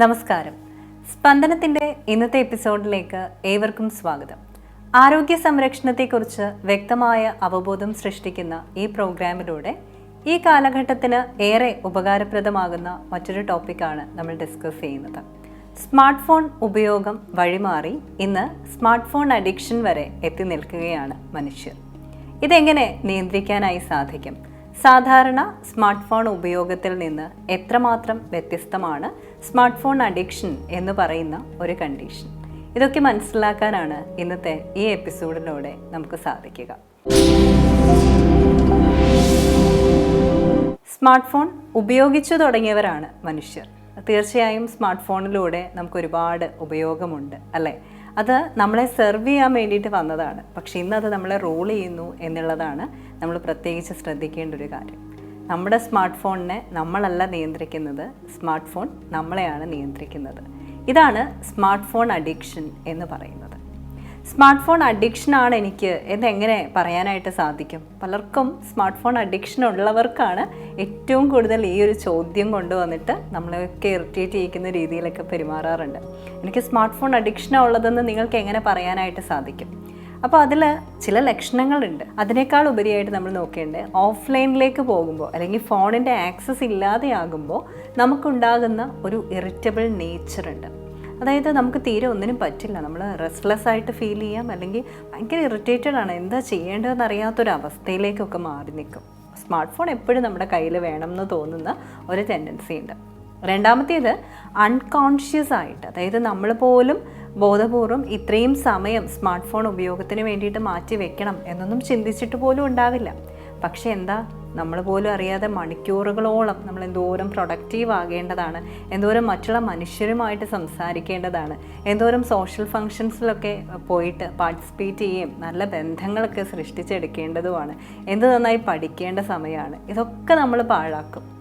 നമസ്കാരം. സ്പന്ദനത്തിന്റെ ഇന്നത്തെ എപ്പിസോഡിലേക്ക് ഏവർക്കും സ്വാഗതം. ആരോഗ്യ സംരക്ഷണത്തെക്കുറിച്ച് വ്യക്തമായ അവബോധം സൃഷ്ടിക്കുന്ന ഈ പ്രോഗ്രാമിലൂടെ ഈ കാലഘട്ടത്തിന് ഏറെ ഉപകാരപ്രദമാകുന്ന മറ്റൊരു ടോപ്പിക്കാണ് നമ്മൾ ഡിസ്കസ് ചെയ്യുന്നത്. സ്മാർട്ട് ഫോൺ ഉപയോഗം വഴിമാറി ഇന്ന് സ്മാർട്ട് ഫോൺ അഡിക്ഷൻ വരെ എത്തി നിൽക്കുകയാണ് മനുഷ്യർ. ഇതെങ്ങനെ നിയന്ത്രിക്കാനായി സാധിക്കും? സാധാരണ സ്മാർട്ട് ഫോൺ ഉപയോഗത്തിൽ നിന്ന് എത്രമാത്രം വ്യത്യസ്തമാണ് സ്മാർട്ട് ഫോൺ അഡിക്ഷൻ എന്ന് പറയുന്ന ഒരു കണ്ടീഷൻ. ഇതൊക്കെ മനസ്സിലാക്കാനാണ് ഇന്നത്തെ ഈ എപ്പിസോഡിലൂടെ നമുക്ക് സാധിക്കുക. സ്മാർട്ട് ഫോൺ ഉപയോഗിച്ചു തുടങ്ങിയവരാണ് മനുഷ്യർ. തീർച്ചയായും സ്മാർട്ട് ഫോണിലൂടെ നമുക്ക് ഒരുപാട് ഉപയോഗമുണ്ട് അല്ലേ? അത് നമ്മളെ സെർവ് ചെയ്യാൻ വേണ്ടിയിട്ട് വന്നതാണ്. പക്ഷെ ഇന്നത് നമ്മളെ റോൾ ചെയ്യുന്നു എന്നുള്ളതാണ് നമ്മൾ പ്രത്യേകിച്ച് ശ്രദ്ധിക്കേണ്ട ഒരു കാര്യം. നമ്മുടെ സ്മാർട്ട് ഫോണിനെ നമ്മളല്ല നിയന്ത്രിക്കുന്നത് സ്മാർട്ട് ഫോൺ നമ്മളെയാണ് നിയന്ത്രിക്കുന്നത്. ഇതാണ് സ്മാർട്ട് ഫോൺ അഡിക്ഷൻ എന്ന് പറയുന്നത്. സ്മാർട്ട് ഫോൺ അഡിക്ഷൻ ആണ് എനിക്ക് എന്നെങ്ങനെ പറയാനായിട്ട് സാധിക്കും? പലർക്കും സ്മാർട്ട് ഫോൺ അഡിക്ഷൻ ഉള്ളവർക്കാണ് ഏറ്റവും കൂടുതൽ ഈ ഒരു ചോദ്യം കൊണ്ടുവന്നിട്ട് നമ്മളെയൊക്കെ ഇറിറ്റേറ്റ് ചെയ്യിക്കുന്ന രീതിയിലൊക്കെ പെരുമാറാറുണ്ട്. എനിക്ക് സ്മാർട്ട് ഫോൺ അഡിക്ഷനാണ് ഉള്ളതെന്ന് നിങ്ങൾക്ക് എങ്ങനെ പറയാനായിട്ട് സാധിക്കും? അപ്പോൾ അതിൽ ചില ലക്ഷണങ്ങളുണ്ട്. അതിനേക്കാൾ ഉപരിയായിട്ട് നമ്മൾ നോക്കേണ്ടത് ഓഫ്ലൈനിലേക്ക് പോകുമ്പോൾ അല്ലെങ്കിൽ ഫോണിന്റെ ആക്സസ് ഇല്ലാതെയാകുമ്പോൾ നമുക്കുണ്ടാകുന്ന ഒരു ഇറിറ്റബിൾ നേച്ചർ ഉണ്ട്. അതായത് നമുക്ക് തീരെ ഒന്നിനും പറ്റില്ല. നമ്മൾ റെസ്റ്റ്ലെസ് ആയിട്ട് ഫീൽ ചെയ്യാം. അല്ലെങ്കിൽ ഭയങ്കര ഇറിറ്റേറ്റഡ് ആണ്. എന്താ ചെയ്യേണ്ടതെന്ന് അറിയാത്തൊരു അവസ്ഥയിലേക്കൊക്കെ മാറി നിൽക്കും. സ്മാർട്ട് ഫോൺ എപ്പോഴും നമ്മുടെ കയ്യിൽ വേണം എന്ന് തോന്നുന്ന ഒരു ടെൻഡൻസി ഉണ്ട്. രണ്ടാമത്തേത് അൺകോൺഷ്യസ് ആയിട്ട്. അതായത് നമ്മൾ പോലും ബോധപൂർവം ഇത്രയും സമയം സ്മാർട്ട് ഫോൺ ഉപയോഗത്തിന് വേണ്ടിയിട്ട് മാറ്റി വെക്കണം എന്നൊന്നും ചിന്തിച്ചിട്ട് പോലും ഉണ്ടാവില്ല. പക്ഷേ എന്താ? നമ്മൾ പോലും അറിയാതെ മണിക്കൂറുകളോളം നമ്മൾ എന്തോരം പ്രൊഡക്റ്റീവ് ആകേണ്ടതാണ് എന്തോരം മറ്റുള്ള മനുഷ്യരുമായിട്ട് സംസാരിക്കേണ്ടതാണ് എന്തോരം സോഷ്യൽ ഫങ്ഷൻസിലൊക്കെ പോയിട്ട് പാർട്ടിസിപ്പേറ്റ് ചെയ്യുകയും നല്ല ബന്ധങ്ങളൊക്കെ സൃഷ്ടിച്ചെടുക്കേണ്ടതുമാണ് എന്ത് നന്നായി പഠിക്കേണ്ട സമയമാണ് ഇതൊക്കെ നമ്മൾ പാഴാക്കും.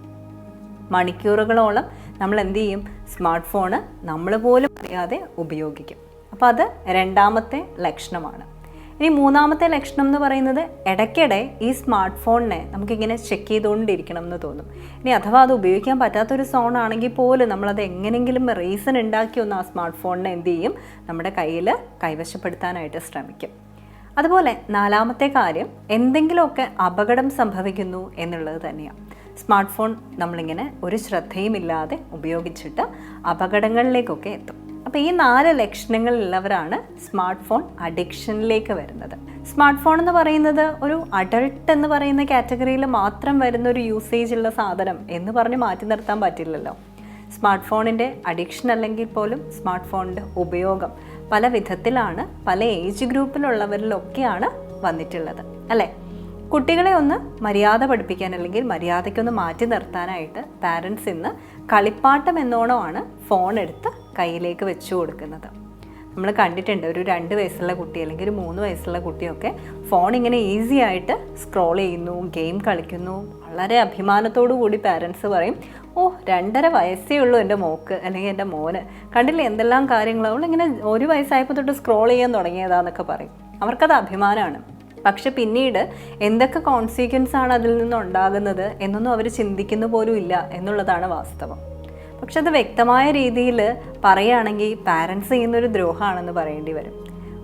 മണിക്കൂറുകളോളം നമ്മൾ എന്ത് ചെയ്യും സ്മാർട്ട് ഫോണ് നമ്മൾ പോലും അറിയാതെ ഉപയോഗിക്കും. അപ്പോൾ അത് രണ്ടാമത്തെ ലക്ഷണമാണ്. ഇനി മൂന്നാമത്തെ ലക്ഷണം എന്ന് പറയുന്നത് ഇടയ്ക്കിടെ ഈ സ്മാർട്ട് ഫോണിനെ നമുക്കിങ്ങനെ ചെക്ക് ചെയ്തുകൊണ്ടിരിക്കണം എന്ന് തോന്നും. ഇനി അഥവാ അത് ഉപയോഗിക്കാൻ പറ്റാത്തൊരു സോൺ ആണെങ്കിൽ പോലും നമ്മളത് എങ്ങനെയെങ്കിലും റീസൺ ഉണ്ടാക്കി ഒന്ന് ആ സ്മാർട്ട് ഫോണിനെ എന്ത് ചെയ്യും? നമ്മുടെ കയ്യിൽ കൈവശപ്പെടുത്താനായിട്ട് ശ്രമിക്കും. അതുപോലെ നാലാമത്തെ കാര്യം എന്തെങ്കിലുമൊക്കെ അപകടം സംഭവിക്കുന്നു എന്നുള്ളത് തന്നെയാണ്. സ്മാർട്ട് ഫോൺ നമ്മളിങ്ങനെ ഒരു ശ്രദ്ധയുമില്ലാതെ ഉപയോഗിച്ചിട്ട് അപകടങ്ങളിലേക്കൊക്കെ എത്തും. അപ്പോൾ ഈ നാല് ലക്ഷണങ്ങളുള്ളവരാണ് സ്മാർട്ട് ഫോൺ അഡിക്ഷനിലേക്ക് വരുന്നത്. സ്മാർട്ട് ഫോൺ എന്ന് പറയുന്നത് ഒരു അഡൾട്ട് എന്ന് പറയുന്ന കാറ്റഗറിയിൽ മാത്രം വരുന്ന ഒരു യൂസേജ് ഉള്ള സാധനം എന്ന് പറഞ്ഞ് മാറ്റി നിർത്താൻ പറ്റില്ലല്ലോ. സ്മാർട്ട് ഫോണിന്റെ അഡിക്ഷൻ അല്ലെങ്കിൽ പോലും സ്മാർട്ട് ഫോണിന്റെ ഉപയോഗം പല വിധത്തിലാണ് പല ഏജ് ഗ്രൂപ്പിലുള്ളവരിലൊക്കെയാണ് വന്നിട്ടുള്ളത്. അല്ലേ? കുട്ടികളെ ഒന്ന് മര്യാദ പഠിപ്പിക്കാൻ അല്ലെങ്കിൽ മര്യാദയ്ക്കൊന്ന് മാറ്റി നിർത്താനായിട്ട് പാരൻസ് ഇന്ന് കളിപ്പാട്ടം എന്നോണമാണ് ഫോൺ എടുത്ത് കയ്യിലേക്ക് വെച്ചു കൊടുക്കുന്നത്. നമ്മൾ കണ്ടിട്ടുണ്ട് ഒരു രണ്ട് വയസ്സുള്ള കുട്ടി അല്ലെങ്കിൽ ഒരു മൂന്ന് വയസ്സുള്ള കുട്ടിയൊക്കെ ഫോൺ ഇങ്ങനെ ഈസി ആയിട്ട് സ്ക്രോൾ ചെയ്യുന്നു ഗെയിം കളിക്കുന്നു. വളരെ അഭിമാനത്തോടു കൂടി പാരൻസ് പറയും ഓ രണ്ടര വയസ്സേ ഉള്ളൂ എന്റെ മോക്ക് അല്ലെങ്കിൽ എന്റെ മോന്. കണ്ടില്ലേ എന്തെല്ലാം കാര്യങ്ങളും? ഇങ്ങനെ ഒരു വയസ്സായപ്പോൾ തൊട്ട് സ്ക്രോൾ ചെയ്യാൻ തുടങ്ങിയതാന്നൊക്കെ പറയും. അവർക്കത് അഭിമാനമാണ്. പക്ഷെ പിന്നീട് എന്തൊക്കെ കോൺസിക്വൻസ് ആണ് അതിൽ നിന്ന് ഉണ്ടാകുന്നത് എന്നൊന്നും അവർ ചിന്തിക്കുന്ന പോലും ഇല്ല എന്നുള്ളതാണ് വാസ്തവം. പക്ഷെ അത് വ്യക്തമായ രീതിയിൽ പറയുകയാണെങ്കിൽ പാരൻസ് ചെയ്യുന്നൊരു ദ്രോഹമാണെന്ന് പറയേണ്ടി വരും.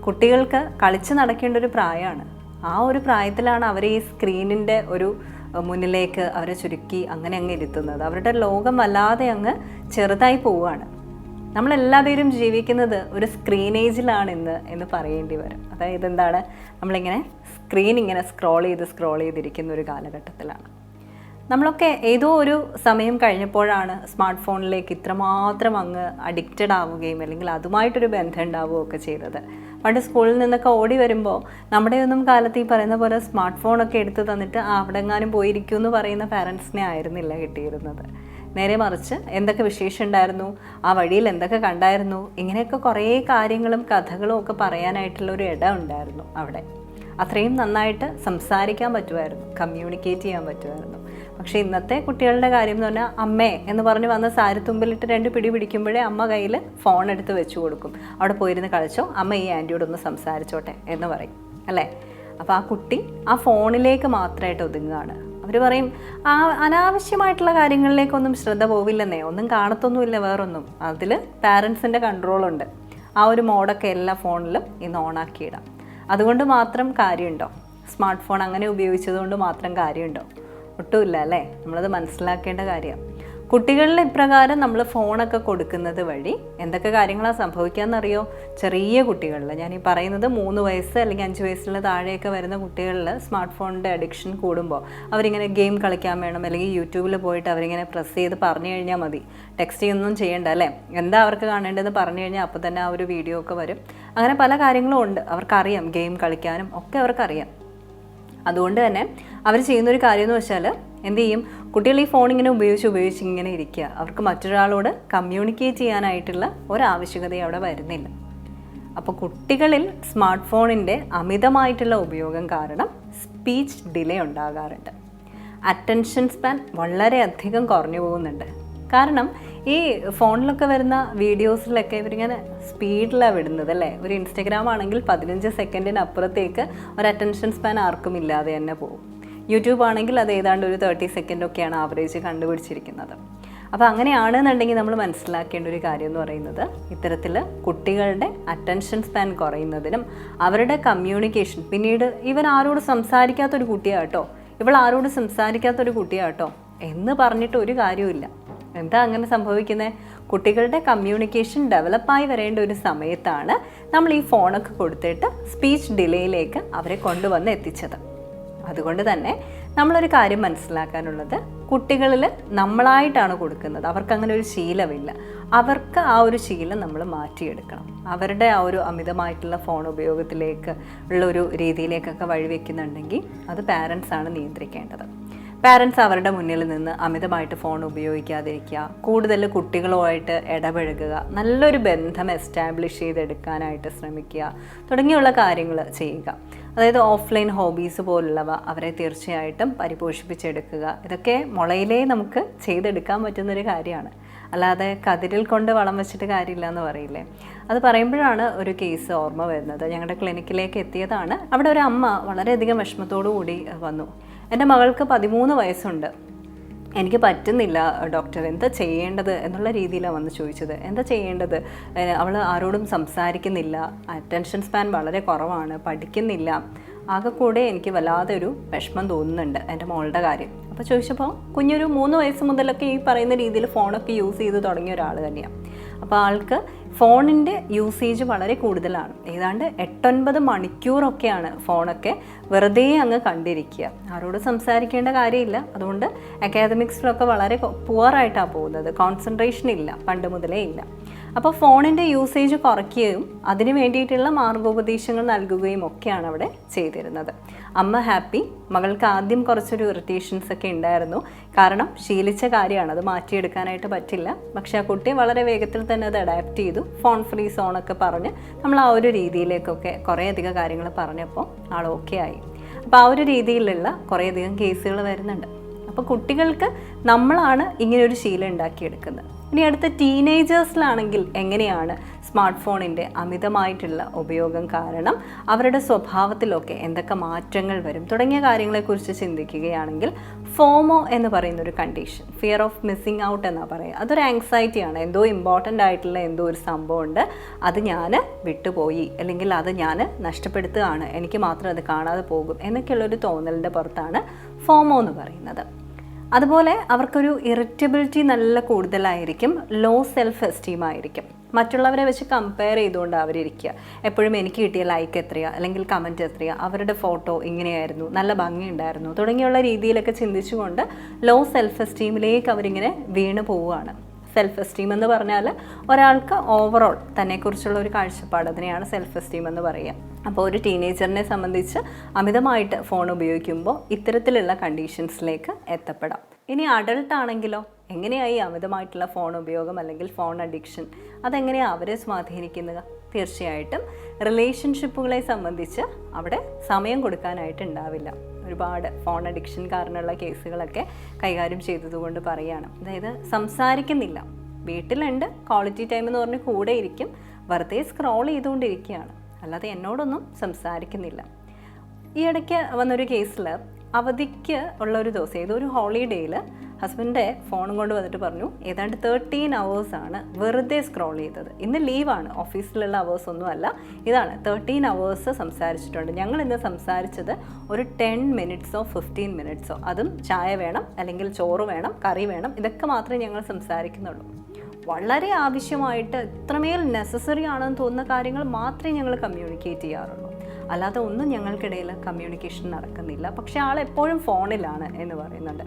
കുട്ടികൾക്ക് കളിച്ച് നടക്കേണ്ട ഒരു പ്രായമാണ്. ആ ഒരു പ്രായത്തിലാണ് അവർ ഈ സ്ക്രീനിന്റെ ഒരു മുന്നിലേക്ക് അവരെ ചുരുക്കി അങ്ങനെ അങ്ങ് ഇരുത്തുന്നത്. അവരുടെ ലോകം വല്ലാതെ അങ്ങ് ചെറുതായി പോവുകയാണ്. നമ്മളെല്ലാവരും ജീവിക്കുന്നത് ഒരു സ്ക്രീനേജിലാണ് ഇന്ന് എന്ന് പറയേണ്ടി വരും. അതായത് എന്താണ്? നമ്മളിങ്ങനെ സ്ക്രീൻ ഇങ്ങനെ സ്ക്രോൾ ചെയ്ത് സ്ക്രോൾ ചെയ്തിരിക്കുന്ന ഒരു കാലഘട്ടത്തിലാണ്. നമ്മളൊക്കെ ഏതോ ഒരു സമയം കഴിഞ്ഞപ്പോഴാണ് സ്മാർട്ട് ഫോണിലേക്ക് ഇത്രമാത്രം അങ്ങ് അഡിക്റ്റഡ് ആവുകയും അല്ലെങ്കിൽ അതുമായിട്ടൊരു ബന്ധം ഉണ്ടാവുകയും ഒക്കെ ചെയ്തത്. പണ്ട് സ്കൂളിൽ നിന്നൊക്കെ ഓടി വരുമ്പോൾ നമ്മുടെയൊന്നും കാലത്ത് ഈ പറയുന്ന പോലെ സ്മാർട്ട് ഫോണൊക്കെ എടുത്ത് തന്നിട്ട് ആ അവിടെ എങ്ങാനും പോയിരിക്കും എന്ന് പറയുന്ന പാരൻസിനെ ആയിരുന്നില്ല കിട്ടിയിരുന്നത്. നേരെ മറിച്ച് എന്തൊക്കെ വിശേഷം ഉണ്ടായിരുന്നു ആ വഴിയിൽ എന്തൊക്കെ കണ്ടായിരുന്നു? ഇങ്ങനെയൊക്കെ കുറേ കാര്യങ്ങളും കഥകളും ഒക്കെ പറയാനായിട്ടുള്ള ഒരു ഇടം ഉണ്ടായിരുന്നു അവിടെ. അത്രയും നന്നായിട്ട് സംസാരിക്കാൻ പറ്റുമായിരുന്നു കമ്മ്യൂണിക്കേറ്റ് ചെയ്യാൻ പറ്റുമായിരുന്നു. പക്ഷേ ഇന്നത്തെ കുട്ടികളുടെ കാര്യം എന്ന് പറഞ്ഞാൽ അമ്മേ എന്ന് പറഞ്ഞ് വന്ന് സാരിത്തുമ്പിലിട്ട് രണ്ട് പിടി പിടിക്കുമ്പോഴേ അമ്മ കയ്യിൽ ഫോൺ എടുത്ത് വെച്ച് കൊടുക്കും. അവിടെ പോയിരുന്ന് കളിച്ചോ അമ്മ ഈ ആന്റിയോടൊന്ന് സംസാരിച്ചോട്ടെ എന്ന് പറയും അല്ലേ? അപ്പോൾ ആ കുട്ടി ആ ഫോണിലേക്ക് മാത്രമായിട്ട് ഒതുങ്ങുകയാണ്. അവർ പറയും ആ അനാവശ്യമായിട്ടുള്ള കാര്യങ്ങളിലേക്കൊന്നും ശ്രദ്ധ പോവില്ലെന്നേ ഒന്നും കാണത്തൊന്നുമില്ല വേറൊന്നും. അതിൽ പാരൻസിന്റെ കൺട്രോളുണ്ട്. ആ ഒരു മോഡൊക്കെ എല്ലാ ഫോണിലും ഇന്ന് ഓണാക്കിയിടാം. അതുകൊണ്ട് മാത്രം കാര്യമുണ്ടോ? സ്മാർട്ട് ഫോൺ അങ്ങനെ ഉപയോഗിച്ചതുകൊണ്ട് മാത്രം കാര്യമുണ്ടോ? ഒട്ടുമില്ല അല്ലേ? നമ്മളത് മനസ്സിലാക്കേണ്ട കാര്യമാണ്. കുട്ടികളിൽ ഇപ്രകാരം നമ്മൾ ഫോണൊക്കെ കൊടുക്കുന്നത് വഴി എന്തൊക്കെ കാര്യങ്ങളാണ് സംഭവിക്കാന്നറിയോ? ചെറിയ കുട്ടികളിൽ ഞാൻ ഈ പറയുന്നത് മൂന്ന് വയസ്സ് അല്ലെങ്കിൽ അഞ്ച് വയസ്സിൽ താഴെയൊക്കെ വരുന്ന കുട്ടികളിൽ സ്മാർട്ട് ഫോണിന്റെ അഡിക്ഷൻ കൂടുമ്പോൾ അവരിങ്ങനെ ഗെയിം കളിക്കാൻ വേണം അല്ലെങ്കിൽ യൂട്യൂബിൽ പോയിട്ട് അവരിങ്ങനെ പ്രസ് ചെയ്ത് പറഞ്ഞു കഴിഞ്ഞാൽ മതി. ടെക്സ്റ്റ് ഒന്നും ചെയ്യേണ്ട അല്ലേ? എന്താ അവർക്ക് കാണേണ്ടതെന്ന് പറഞ്ഞു കഴിഞ്ഞാൽ അപ്പോൾ തന്നെ ആ ഒരു വീഡിയോ ഒക്കെ വരും. അങ്ങനെ പല കാര്യങ്ങളും ഉണ്ട്. അവർക്കറിയാം ഗെയിം കളിക്കാനും ഒക്കെ അവർക്കറിയാം. അതുകൊണ്ട് തന്നെ അവർ ചെയ്യുന്നൊരു കാര്യം എന്ന് വെച്ചാൽ എന്ത് ചെയ്യും? കുട്ടികൾ ഈ ഫോൺ ഇങ്ങനെ ഉപയോഗിച്ച് ഉപയോഗിച്ച് ഇങ്ങനെ ഇരിക്കുക. അവർക്ക് മറ്റൊരാളോട് കമ്മ്യൂണിക്കേറ്റ് ചെയ്യാനായിട്ടുള്ള ഒരാവശ്യകത അവിടെ വരുന്നില്ല. അപ്പോൾ കുട്ടികളിൽ സ്മാർട്ട് ഫോണിന്റെ അമിതമായിട്ടുള്ള ഉപയോഗം കാരണം സ്പീച്ച് ഡിലേ ഉണ്ടാകാറുണ്ട്. അറ്റൻഷൻ സ്പാൻ വളരെയധികം കുറഞ്ഞു പോകുന്നുണ്ട്. കാരണം ഈ ഫോണിലൊക്കെ വരുന്ന വീഡിയോസിലൊക്കെ ഇവരിങ്ങനെ സ്പീഡിലാണ് വിടുന്നത് അല്ലേ? ഒരു ഇൻസ്റ്റഗ്രാം ആണെങ്കിൽ പതിനഞ്ച് സെക്കൻഡിന് അപ്പുറത്തേക്ക് ഒരു അറ്റൻഷൻ സ്പാൻ ആർക്കും ഇല്ലാതെ തന്നെ പോകും. യൂട്യൂബ് ആണെങ്കിൽ അത് ഏതാണ്ട് ഒരു തേർട്ടി സെക്കൻഡൊക്കെയാണ് ആവറേജ് കണ്ടുപിടിച്ചിരിക്കുന്നത്. അപ്പോൾ അങ്ങനെയാണെന്നുണ്ടെങ്കിൽ നമ്മൾ മനസ്സിലാക്കേണ്ട ഒരു കാര്യം എന്ന് പറയുന്നത് ഇത്തരത്തിൽ കുട്ടികളുടെ അറ്റൻഷൻ സ്പാൻ കുറയുന്നതിനും അവരുടെ കമ്മ്യൂണിക്കേഷൻ പിന്നീട് ഇവൻ ആരോട് സംസാരിക്കാത്തൊരു കുട്ടിയാട്ടോ ഇവൾ ആരോട് സംസാരിക്കാത്തൊരു കുട്ടിയാട്ടോ എന്ന് പറഞ്ഞിട്ട് ഒരു കാര്യമില്ല എന്താ അങ്ങനെ സംഭവിക്കുന്നത് കുട്ടികളുടെ കമ്മ്യൂണിക്കേഷൻ ഡെവലപ്പായി വരേണ്ട ഒരു സമയത്താണ് നമ്മൾ ഈ ഫോണൊക്കെ കൊടുത്തിട്ട് സ്പീച്ച് ഡിലേയിലേക്ക് അവരെ കൊണ്ടുവന്ന് എത്തിച്ചത്. അതുകൊണ്ട് തന്നെ നമ്മളൊരു കാര്യം മനസ്സിലാക്കാനുള്ളത് കുട്ടികളിൽ നമ്മളായിട്ടാണ് കൊടുക്കുന്നത്. അവർക്ക് അങ്ങനെ ഒരു ശീലമില്ല. അവർക്ക് ആ ഒരു ശീലം നമ്മൾ മാറ്റിയെടുക്കണം. അവരുടെ ആ ഒരു അമിതമായിട്ടുള്ള ഫോൺ ഉപയോഗത്തിലേക്ക് ഉള്ള ഒരു രീതിയിലേക്കൊക്കെ വഴിവെക്കുന്നുണ്ടെങ്കിൽ അത് പാരൻസാണ് നിയന്ത്രിക്കേണ്ടത്. പാരൻസ് അവരുടെ മുന്നിൽ നിന്ന് അമിതമായിട്ട് ഫോൺ ഉപയോഗിക്കാതിരിക്കുക കൂടുതൽ കുട്ടികളുമായിട്ട് ഇടപഴകുക നല്ലൊരു ബന്ധം എസ്റ്റാബ്ലിഷ് ചെയ്തെടുക്കാനായിട്ട് ശ്രമിക്കുക തുടങ്ങിയുള്ള കാര്യങ്ങൾ ചെയ്യുക. അതായത് ഓഫ്ലൈൻ ഹോബീസ് പോലുള്ളവ അവരെ തീർച്ചയായിട്ടും പരിപോഷിപ്പിച്ചെടുക്കുക. ഇതൊക്കെ മുളയിലേ നമുക്ക് ചെയ്തെടുക്കാൻ പറ്റുന്നൊരു കാര്യമാണ്. അല്ലാതെ കതിരിൽ കൊണ്ട് വളം വെച്ചിട്ട് കാര്യമില്ല എന്ന് പറയില്ലേ? അത് പറയുമ്പോഴാണ് ഒരു കേസ് ഓർമ്മ വരുന്നത്. ഞങ്ങളുടെ ക്ലിനിക്കിലേക്ക് എത്തിയതാണ്. അവിടെ ഒരു അമ്മ വളരെയധികം വിഷമത്തോടു കൂടി വന്നു. എന്റെ മകൾക്ക് പതിമൂന്ന് വയസ്സുണ്ട്. എനിക്ക് പറ്റുന്നില്ല ഡോക്ടർ. എന്താ ചെയ്യേണ്ടത് എന്നുള്ള രീതിയിലാണ് വന്ന് ചോദിച്ചത്. എന്താ ചെയ്യേണ്ടത്? അവൾ ആരോടും സംസാരിക്കുന്നില്ല. അറ്റൻഷൻ സ്പാൻ വളരെ കുറവാണ്. പഠിക്കുന്നില്ല. ആകെ കൂടെ എനിക്ക് വല്ലാതെ ഒരു വിഷമം തോന്നുന്നുണ്ട് എന്റെ മോളുടെ കാര്യം. അപ്പോൾ ചോദിച്ചപ്പോൾ കുഞ്ഞൊരു മൂന്ന് വയസ്സ് മുതലൊക്കെ ഈ പറയുന്ന രീതിയിൽ ഫോണൊക്കെ യൂസ് ചെയ്ത് തുടങ്ങിയ ഒരാൾ തന്നെയാണ് അപ്പോൾ ആൾക്ക് ഫോണിന്റെ യൂസേജ് വളരെ കൂടുതലാണ്. ഏതാണ്ട് എട്ടൊൻപത് മണിക്കൂറൊക്കെയാണ് ഫോണൊക്കെ വെറുതെ അങ്ങ് കണ്ടിരിക്കുക. ആരോട് സംസാരിക്കേണ്ട കാര്യമില്ല. അതുകൊണ്ട് അക്കാദമിക്സിലൊക്കെ വളരെ പുവറായിട്ടാണ് പോകുന്നത്. കോൺസെൻട്രേഷൻ ഇല്ല. പണ്ട് മുതലേ ഇല്ല. അപ്പോൾ ഫോണിന്റെ യൂസേജ് കുറയ്ക്കുകയും അതിന് വേണ്ടിയിട്ടുള്ള മാർഗോപദേശങ്ങൾ നൽകുകയും ഒക്കെയാണ് അവിടെ ചെയ്തിരുന്നത്. അമ്മ ഹാപ്പി. മകൾക്ക് ആദ്യം കുറച്ചൊരു ഇറിറ്റേഷൻസ് ഒക്കെ ഉണ്ടായിരുന്നു. കാരണം ശീലിച്ച കാര്യമാണ്. അത് മാറ്റിയെടുക്കാനായിട്ട് പറ്റില്ല. പക്ഷേ ആ കുട്ടി വളരെ വേഗത്തിൽ തന്നെ അത് അഡാപ്റ്റ് ചെയ്തു. ഫോൺ ഫ്രീ സോണൊക്കെ പറഞ്ഞ് നമ്മൾ ആ ഒരു രീതിയിലേക്കൊക്കെ കുറേയധികം കാര്യങ്ങൾ പറഞ്ഞപ്പോൾ ആൾ ഓക്കെ ആയി. അപ്പോൾ ആ ഒരു രീതിയിലുള്ള കുറേയധികം കേസുകൾ വരുന്നുണ്ട്. അപ്പോൾ കുട്ടികൾക്ക് നമ്മളാണ് ഇങ്ങനെയൊരു ശീലം ഉണ്ടാക്കിയെടുക്കുന്നത്. ഇനി അടുത്ത ടീനേജേഴ്സിലാണെങ്കിൽ എങ്ങനെയാണ് സ്മാർട്ട് ഫോണിന്റെ അമിതമായിട്ടുള്ള ഉപയോഗം കാരണം അവരുടെ സ്വഭാവത്തിലൊക്കെ എന്തൊക്കെ മാറ്റങ്ങൾ വരും തുടങ്ങിയ കാര്യങ്ങളെക്കുറിച്ച് ചിന്തിക്കുകയാണെങ്കിൽ ഫോമോ എന്ന് പറയുന്ന ഒരു condition fear of missing out എന്നാണ് പറയുക. അതൊരു ആങ്സൈറ്റിയാണ് എന്തോ ഇമ്പോർട്ടന്റ് ആയിട്ടുള്ള എന്തോ ഒരു സംഭവമുണ്ട്. അത് ഞാൻ വിട്ടുപോയി. അല്ലെങ്കിൽ അത് ഞാൻ നഷ്ടപ്പെടുത്തുകയാണ്. എനിക്ക് മാത്രം അത് കാണാതെ പോകും. എന്നൊക്കെയുള്ളൊരു തോന്നലിന്റെ പുറത്താണ് ഫോമോ എന്ന് പറയുന്നത്. അതുപോലെ അവർക്കൊരു ഇറിറ്റബിലിറ്റി നല്ല കൂടുതലായിരിക്കും. ലോ സെൽഫ് എസ്റ്റീം ആയിരിക്കും. മറ്റുള്ളവരെ വെച്ച് കമ്പയർ ചെയ്തുകൊണ്ട് അവരിയ്ക്കുക എപ്പോഴും എനിക്ക് കിട്ടിയ ലൈക്ക് എത്രയാ? അല്ലെങ്കിൽ കമന്റ് എത്രയാ? അവരുടെ ഫോട്ടോ ഇങ്ങനെയായിരുന്നു. നല്ല ഭംഗിയുണ്ടായിരുന്നു. തുടങ്ങിയുള്ള രീതിയിലൊക്കെ ചിന്തിച്ചുകൊണ്ട് ലോ സെൽഫ് എസ്റ്റീമിലേക്ക് അവരിങ്ങനെ വീണ് പോവുകയാണ്. സെൽഫ് എസ്റ്റീം എന്ന് പറഞ്ഞാൽ ഒരാൾക്ക് ഓവറോൾ തന്നെക്കുറിച്ചുള്ള ഒരു കാഴ്ചപ്പാട് അതിനെയാണ് സെൽഫ് എസ്റ്റീം എന്ന് പറയുക. അപ്പോൾ ഒരു ടീനേജറിനെ സംബന്ധിച്ച് അമിതമായിട്ട് ഫോൺ ഉപയോഗിക്കുമ്പോൾ ഇത്തരത്തിലുള്ള കണ്ടീഷൻസിലേക്ക് എത്തപ്പെടാം. ഇനി അഡൾട്ട് ആണെങ്കിലോ? എങ്ങനെയായി അമിതമായിട്ടുള്ള ഫോൺ ഉപയോഗം അല്ലെങ്കിൽ ഫോൺ അഡിക്ഷൻ അതെങ്ങനെയാണ് അവരെ സ്വാധീനിക്കുന്നത്? തീർച്ചയായിട്ടും റിലേഷൻഷിപ്പുകളെ സംബന്ധിച്ച് അവിടെ സമയം കൊടുക്കാനായിട്ട് ഉണ്ടാവില്ല. ഒരുപാട് ഫോൺ അഡിക്ഷൻ കാരണമുള്ള കേസുകളൊക്കെ കൈകാര്യം ചെയ്തതുകൊണ്ട് പറയുകയാണ് അതായത് സംസാരിക്കുന്നില്ല. വീട്ടിലുണ്ട് ക്വാളിറ്റി ടൈം എന്ന് പറഞ്ഞ് കൂടെ ഇരിക്കും വെറുതെ സ്ക്രോൾ ചെയ്തുകൊണ്ടിരിക്കുകയാണ്. അല്ലാതെ എന്നോടൊന്നും സംസാരിക്കുന്നില്ല. ഈ ഇടയ്ക്ക് വന്നൊരു കേസിൽ അവധിക്ക് ഉള്ള ഒരു ദിവസം ഏതോ ഒരു ഹോളിഡേയിൽ ഹസ്ബൻഡിന്റെ ഫോണും കൊണ്ട് വന്നിട്ട് പറഞ്ഞു ഏതാണ്ട് തേർട്ടീൻ അവേഴ്സാണ് വെറുതെ സ്ക്രോൾ ചെയ്തത്. ഇന്ന് ലീവാണ് ഓഫീസിലുള്ള അവേഴ്സ് ഒന്നും അല്ല. ഇതാണ് തേർട്ടീൻ അവേഴ്സ് സംസാരിച്ചിട്ടുണ്ട്. ഞങ്ങൾ ഇന്ന് സംസാരിച്ചത് ഒരു ടെൻ മിനിറ്റ്സോ ഫിഫ്റ്റീൻ മിനിറ്റ്സോ അതും ചായ വേണം അല്ലെങ്കിൽ ചോറ് വേണം കറി വേണം ഇതൊക്കെ മാത്രമേ ഞങ്ങൾ സംസാരിക്കുന്നുള്ളൂ. വളരെ ആവശ്യമായിട്ട് ഇത്രമേൽ നെസസറി ആണെന്ന് തോന്നുന്ന കാര്യങ്ങൾ മാത്രമേ ഞങ്ങൾ കമ്മ്യൂണിക്കേറ്റ് ചെയ്യാറുള്ളൂ. അല്ലാതെ ഒന്നും ഞങ്ങൾക്കിടയിൽ കമ്മ്യൂണിക്കേഷൻ നടക്കുന്നില്ല. പക്ഷേ ആൾ എപ്പോഴും ഫോണിലാണ് എന്ന് പറയുന്നുണ്ട്.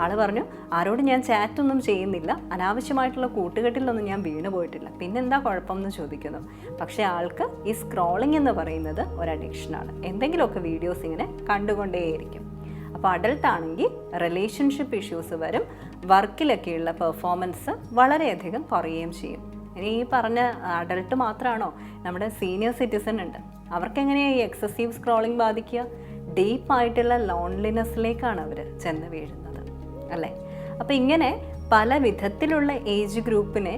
ആൾ പറഞ്ഞു ആരോടും ഞാൻ ചാറ്റൊന്നും ചെയ്യുന്നില്ല. അനാവശ്യമായിട്ടുള്ള കൂട്ടുകെട്ടിലൊന്നും ഞാൻ വീണ് പോയിട്ടില്ല. പിന്നെന്താ കുഴപ്പം എന്ന് ചോദിക്കുന്നു. പക്ഷേ ആൾക്ക് ഈ സ്ക്രോളിംഗ് എന്ന് പറയുന്നത് ഒരു അഡിക്ഷനാണ് എന്തെങ്കിലുമൊക്കെ വീഡിയോസ് ഇങ്ങനെ കണ്ടുകൊണ്ടേയിരിക്കും. അപ്പോൾ അഡൾട്ട് ആണെങ്കിൽ റിലേഷൻഷിപ്പ് ഇഷ്യൂസ് വരും. വർക്കിലൊക്കെയുള്ള പെർഫോമൻസ് വളരെയധികം കുറയുകയും ചെയ്യും. ഇനി ഈ പറഞ്ഞ അഡൽട്ട് മാത്രമാണോ നമ്മുടെ സീനിയർ സിറ്റിസൺ ഉണ്ട്. അവർക്കെങ്ങനെയാണ് ഈ എക്സസീവ് സ്ക്രോളിംഗ് ബാധിക്കുക? ഡീപ്പായിട്ടുള്ള ലോൺലിനെസ്സിലേക്കാണ് അവർ ചെന്ന് വീഴുന്നത് അല്ലേ? അപ്പോൾ ഇങ്ങനെ പല വിധത്തിലുള്ള ഏജ് ഗ്രൂപ്പിനെ